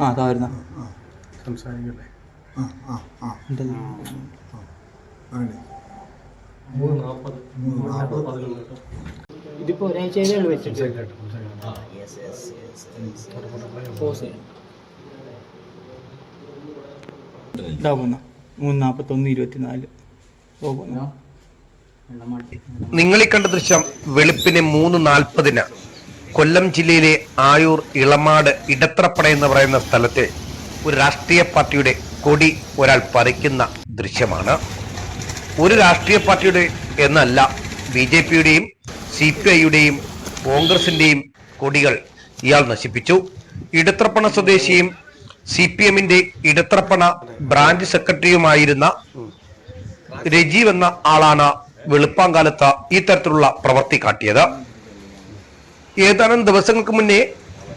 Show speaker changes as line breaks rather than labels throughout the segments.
ആ താഴ്ന്ന
നാൽപ്പത്
ഇതിപ്പോ ഒരാഴ്ചയിലാണ് വെച്ചിട്ട്.
മൂന്ന് നാൽപ്പത്തൊന്ന് ഇരുപത്തിനാല്.
നിങ്ങൾ ഈ കണ്ട ദൃശ്യം വെളുപ്പിന് മൂന്ന് നാൽപ്പതിന് കൊല്ലം ജില്ലയിലെ ആയൂർ ഇളമാട് ഇടത്രപ്പട എന്ന് പറയുന്ന സ്ഥലത്തെ ഒരു രാഷ്ട്രീയ പാർട്ടിയുടെ കൊടി ഒരാൾ പറിക്കുന്ന ദൃശ്യമാണ്. ഒരു രാഷ്ട്രീയ പാർട്ടിയുടെ എന്നല്ല ബി ജെ പിയുടെയും സി പി ഐയുടെയും കോൺഗ്രസിന്റെയും കൊടികൾ ഇയാൾ നശിപ്പിച്ചു. ഇടത്രപ്പണ സ്വദേശിയും സി പി എമ്മിന്റെ ഇടത്രപ്പണ ബ്രാഞ്ച് സെക്രട്ടറിയുമായിരുന്ന രജീവ് എന്ന ആളാണ് വെളുപ്പാങ്കാലത്ത് ഈ തരത്തിലുള്ള പ്രവൃത്തി കാട്ടിയത്. ഏതാനും ദിവസങ്ങൾക്ക് മുന്നേ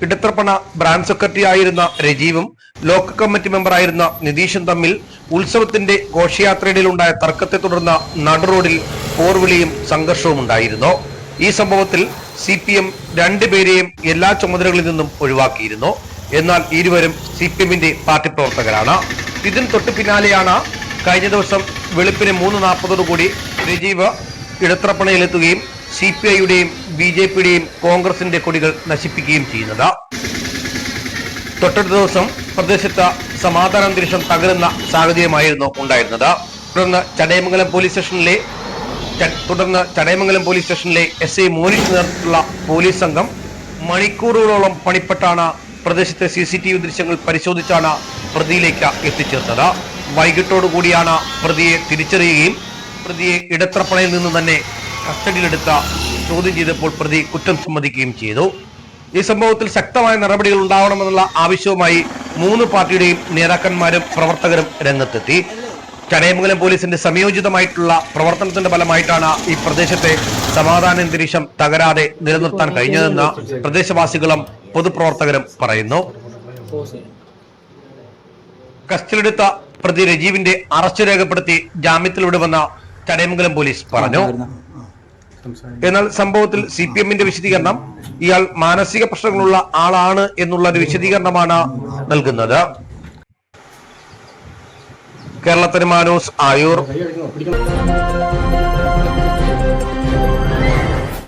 ഇടത്തർപ്പണ ബ്രാഞ്ച് സെക്രട്ടറി ആയിരുന്ന രജീവും ലോക്കൽ കമ്മിറ്റി മെമ്പറായിരുന്ന നിതീഷും തമ്മിൽ ഉത്സവത്തിന്റെ ഘോഷയാത്രയിടയിൽ ഉണ്ടായ തർക്കത്തെ തുടർന്ന് നടുറോഡിൽ പോർവിളിയും സംഘർഷവും ഉണ്ടായിരുന്നു. ഈ സംഭവത്തിൽ സി പി എം രണ്ടുപേരെയും എല്ലാ ചുമതലകളിൽ നിന്നും ഒഴിവാക്കിയിരുന്നു. എന്നാൽ ഇരുവരും സി പി എമ്മിന്റെ പാർട്ടി പ്രവർത്തകരാണ്. ഇതിന് തൊട്ടു പിന്നാലെയാണ് കഴിഞ്ഞ ദിവസം വെളുപ്പിന് മൂന്ന് നാൽപ്പതോടുകൂടി രജീവ് ഇടത്രപ്പണയിലെത്തുകയും സി പി ഐയുടെയും ബി ജെ പിയുടെയും കോൺഗ്രസിന്റെ കൊടികൾ നശിപ്പിക്കുകയും ചെയ്യുന്നത്. തൊട്ടടുത്ത ദിവസം പ്രദേശത്ത് സമാധാന അന്തരീക്ഷം തകരുന്ന സാഹചര്യമായിരുന്നു ഉണ്ടായിരുന്നത്. തുടർന്ന് ചടയമംഗലം പോലീസ് സ്റ്റേഷനിലെ തുടർന്ന് ചടയമംഗലം പോലീസ് സ്റ്റേഷനിലെ എസ് ഐ മോനിഷ് നേതൃത്വത്തിലുള്ള പോലീസ് സംഘം മണിക്കൂറുകളോളം പണിപ്പെട്ടാണ് പ്രദേശത്തെ സി സി ടി വി ദൃശ്യങ്ങൾ പരിശോധിച്ചാണ് പ്രതിയിലേക്ക് എത്തിച്ചേർത്തത് വൈകിട്ടോടുകൂടിയാണ് പ്രതിയെ തിരിച്ചറിയുകയും പ്രതിയെ ഇടത്രപ്പണയിൽ നിന്ന് തന്നെ കസ്റ്റഡിയിലെടുത്ത ചോദ്യം ചെയ്തപ്പോൾ പ്രതി കുറ്റം സമ്മതിക്കുകയും ചെയ്തു. ഈ സംഭവത്തിൽ ശക്തമായ നടപടികൾ ഉണ്ടാവണമെന്നുള്ള ആവശ്യവുമായി മൂന്ന് പാർട്ടിയുടെയും നേതാക്കന്മാരും പ്രവർത്തകരും രംഗത്തെത്തി. ചടയമംഗലം പോലീസിന്റെ സംയോജിതമായിട്ടുള്ള പ്രവർത്തനത്തിന്റെ ഫലമായിട്ടാണ് ഈ പ്രദേശത്തെ സമാധാന അന്തരീക്ഷം തകരാതെ നിലനിർത്താൻ കഴിഞ്ഞതെന്ന് പ്രദേശവാസികളും പൊതുപ്രവർത്തകരും പറയുന്നു. കസ്റ്റിലെടുത്ത പ്രതി രജീവിന്റെ അറസ്റ്റ് രേഖപ്പെടുത്തി ജാമ്യത്തിൽ വന്ന ചടയമംഗലം പോലീസ് പറഞ്ഞു. എന്നാൽ സംഭവത്തിൽ സി പി എമ്മിന്റെ വിശദീകരണം ഇയാൾ മാനസിക പ്രശ്നങ്ങളുള്ള ആളാണ് എന്നുള്ള ഒരു വിശദീകരണമാണ് നൽകുന്നത്. കേരളത്തിന് മാനൂസ് ആയൂർ.